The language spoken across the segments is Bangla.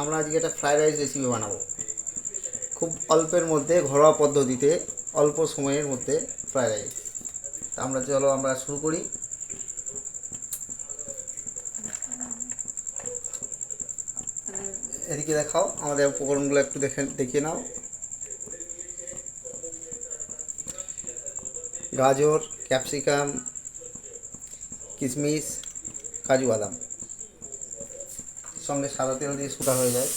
আমরা আজকে একটা ফ্রাইড রাইস রেসিপি বানাবো। খুব অল্পের মধ্যে, ঘরোয়া পদ্ধতিতে, অল্প সময়ের মধ্যে ফ্রাইড রাইস তা আমরা চলো, আমরা শুরু করি। এদিকে দেখাও, আমাদের উপকরণগুলো একটু দেখে, দেখিয়ে নাও। গাজর, ক্যাপসিকাম কিশমিশ কাজু বাদাম। সঙ্গে সাদা তেল দিয়ে শুটা হয়ে যায়।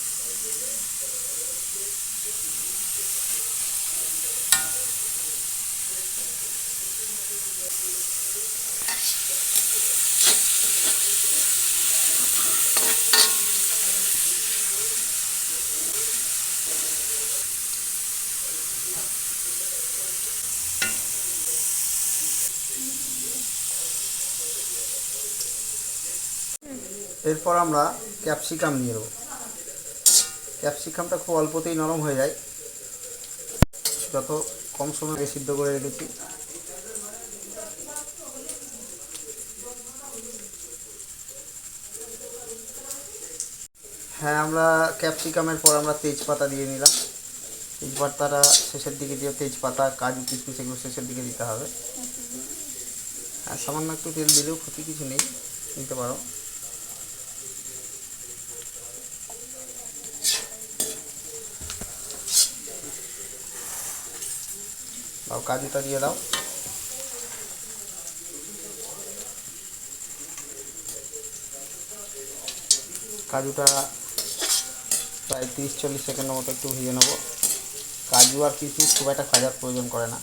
এরপর আমরা ক্যাপসিকাম নিয়ে নেব। ক্যাপসিকামটা খুব অল্পতেই নরম হয়ে যায়। যত কম সময় সিদ্ধ করে রেখেছি। হ্যাঁ আমরা ক্যাপসিকামের পর আমরা তেজপাতা দিয়ে নিলাম। তেজপাতাটা শেষের দিকে দিয়ে তেজপাতা, কাজু, কিশমিশ এগুলো শেষের দিকে দিতে হবে। হ্যাঁ সামান্য একটু তেল দিলেও ক্ষতি কিছু নেই, নিতে পারো। দাও, কাজুটা দিয়ে দাও। কাজুটা প্রায় তিরিশ চল্লিশ সেকেন্ডের মতো একটু ভেজে নেব। কাজু আর কিছু খুব একটা ভাজার প্রয়োজন করে না।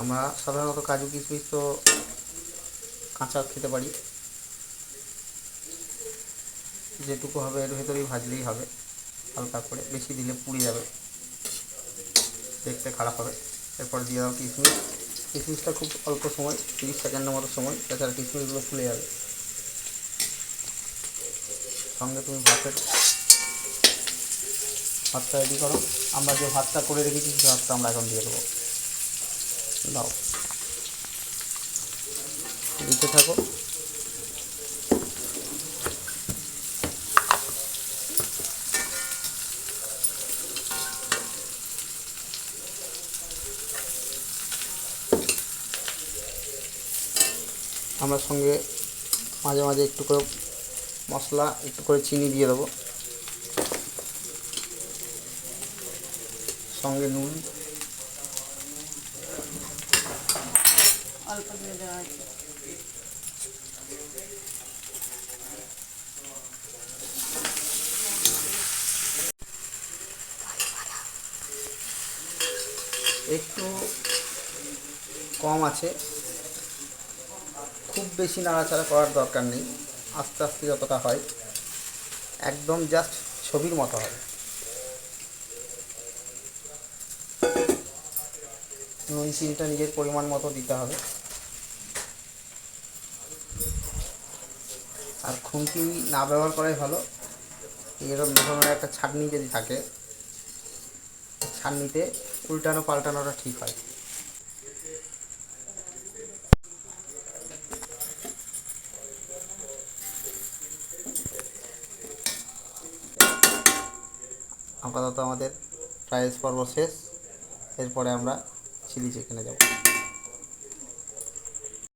আমরা সাধারণত কাজু কিশমিশ তো কাঁচা খেতে পারি। যেটুকু হবে এর ভেতরেই ভাজলেই হবে, হালকা করে। বেশি দিলে পুড়ে যাবে। দেখতে খারাপ হবে। এরপর দিয়ে দাও কিশমিশ। কিশমিশটা খুব অল্প সময়, তিরিশ সেকেন্ডের মতো সময়, তাছাড়া কিশমিশগুলো ফুলে যাবে। সঙ্গে তুমি ভাতের, ভাতটা রেডি করো। আমরা যে ভাতটা করে রেখেছি, সেই ভাতটা আমরা এখন দিয়ে দেবো। দাও। দিতে থাকো। আমরা সঙ্গে মাঝে মাঝে একটু করে মশলা, একটু করে চিনি দিয়ে দেবো। সঙ্গে নুন। অল্প দিয়ে দেওয়া একটু কম আছে। খুব বেশি নাড়াচাড়া করার দরকার নেই। আস্তে আস্তে যতটা হয়, একদম জাস্ট ছবির মতো হবে। নুন, চিনিটা নিজের পরিমাণ মতো দিতে হবে। আর খুন্তি না ব্যবহার করাই ভালো। এরকম ধরনের একটা ছাঁকনি যদি থাকে ছাননিতে উল্টানো পাল্টানোটা ঠিক হয়। আপাতত আমাদের ফ্রাইড রাইস পর্ব শেষ। এরপরে আমরা চিলি চিকেনে যাব।